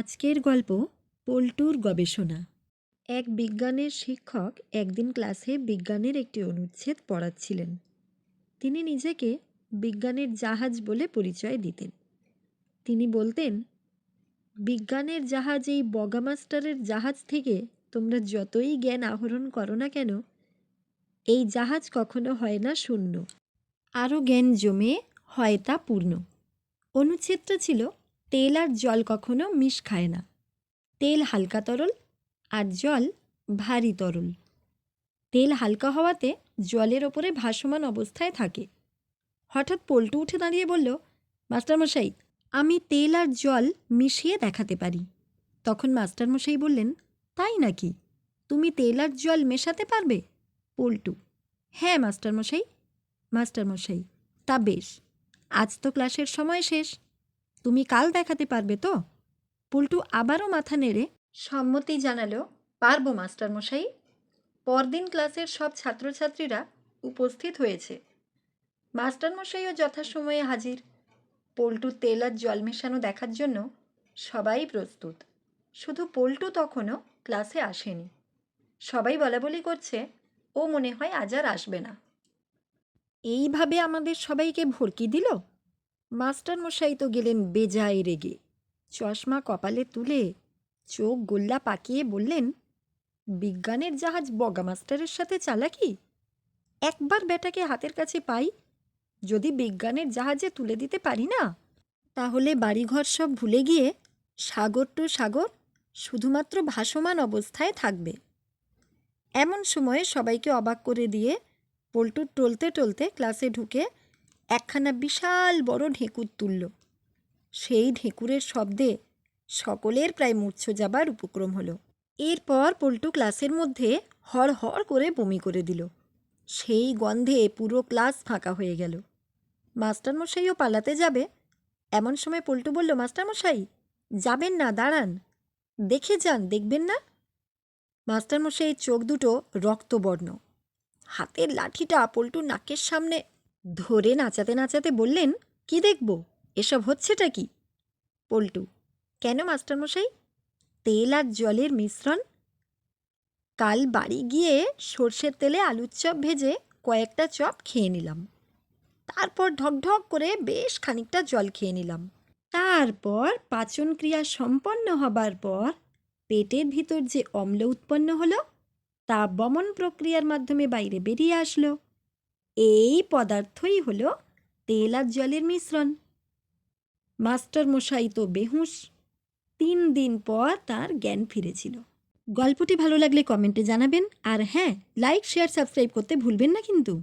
আজকের গল্প পল্টুর গবেষণা। এক বিজ্ঞানের শিক্ষক একদিন ক্লাসে বিজ্ঞানের একটি অনুচ্ছেদ পড়াচ্ছিলেন। তিনি নিজেকে বিজ্ঞানের জাহাজ বলে পরিচয় দিতেন। তিনি বলতেন, বিজ্ঞানের জাহাজ এই বগামাস্টারের জাহাজ থেকে তোমরা যতই জ্ঞান আহরণ করো না কেন, এই জাহাজ কখনো হয় না শূন্য। আরও জ্ঞান জমে হয় তা পূর্ণ। অনুচ্ছেদটা ছিল তেল আর জল কখনো মিশ খায় না। তেল হালকা তরল আর জল ভারী তরল। তেল হালকা হওয়াতে জলের ওপরে ভাসমান অবস্থায় থাকে। হঠাৎ পল্টু উঠে দাঁড়িয়ে বলল, মাস্টারমশাই, আমি তেল আর জল মিশিয়ে দেখাতে পারি। তখন মাস্টারমশাই বললেন, তাই নাকি? তুমি তেল আর জল মেশাতে পারবে? পল্টু হ্যাঁ মাস্টারমশাই। মাস্টারমশাই, তা বেশ। আজ তো ক্লাসের সময় শেষ। তুমি কাল দেখাতে পারবে তো? পল্টু আবারও মাথা নেড়ে সম্মতি জানালো, পারব, মাস্টারমশাই। পরদিন ক্লাসের সব ছাত্রছাত্রীরা উপস্থিত হয়েছে। মাস্টারমশাইও যথাসময়ে হাজির। পল্টু তেল আর জল মেশানো দেখার জন্য সবাই প্রস্তুত। শুধু পল্টু তখনও ক্লাসে আসেনি। সবাই বলাবলি করছে, ও মনে হয় আজ আর আসবে না। এইভাবে আমাদের সবাইকে ভরকি দিল? মাস্টারমশাই তো গেলেন বেজায় রেগে। চশমা কপালে তুলে চোখ গোল্লা পাকিয়ে বললেন, বিজ্ঞানের জাহাজ বগা মাস্টারের সাথে চালাকি? একবার বেটাকে হাতের কাছে পাই, যদি বিজ্ঞানের জাহাজে তুলে দিতে পারি না, তাহলে বাড়িঘর সব ভুলে গিয়ে সাগর টু সাগর শুধুমাত্র ভাসমান অবস্থায় থাকবে। এমন সময়ে সবাইকে অবাক করে দিয়ে পল্টু টলতে টলতে ক্লাসে ঢুকে একখানা বিশাল বড় ঢেঁকুর তুলল। সেই ঢেঁকুরের শব্দে সকলের প্রায় মূর্ছ যাবার উপক্রম হলো। এরপর পল্টু ক্লাসের মধ্যে হড় হড় করে বমি করে দিল। সেই গন্ধে পুরো ক্লাস ফাঁকা হয়ে গেল। মাস্টারমশাইও পালাতে যাবে। এমন সময় পল্টু বলল, মাস্টারমশাই, যাবেন না, দাঁড়ান। দেখে যান, দেখবেন না? মাস্টারমশাইয়ের চোখ দুটো রক্তবর্ণ। হাতের লাঠিটা পল্টুর নাকের সামনে ধরে নাচাতে নাচাতে বললেন, কি দেখব? এসব হচ্ছেটা কি? পল্টু, কেন, মাস্টারমশাই? তেল আর জলের মিশ্রণ? কাল বাড়ি গিয়ে সর্ষের তেলে আলুর চপ ভেজে কয়েকটা চপ খেয়ে নিলাম। তারপর ঢকঢক করে বেশ খানিকটা জল খেয়ে নিলাম। তারপর পাচন ক্রিয়া সম্পন্ন হবার পর পেটের ভিতর যে অম্ল উৎপন্ন হলো, তা বমন প্রক্রিয়ার মাধ্যমে বাইরে বেরিয়ে আসলো। এই পদার্থই হলো তেল আর জলের মিশ্রণ। মাস্টার মশাই তো বেহুশ। তিন দিন পর তার জ্ঞান ফিরেছিল। গল্পটি ভালো লাগলে কমেন্টে জানাবেন। আর হ্যাঁ লাইক, শেয়ার, সাবস্ক্রাইব করতে ভুলবেন না কিন্তু।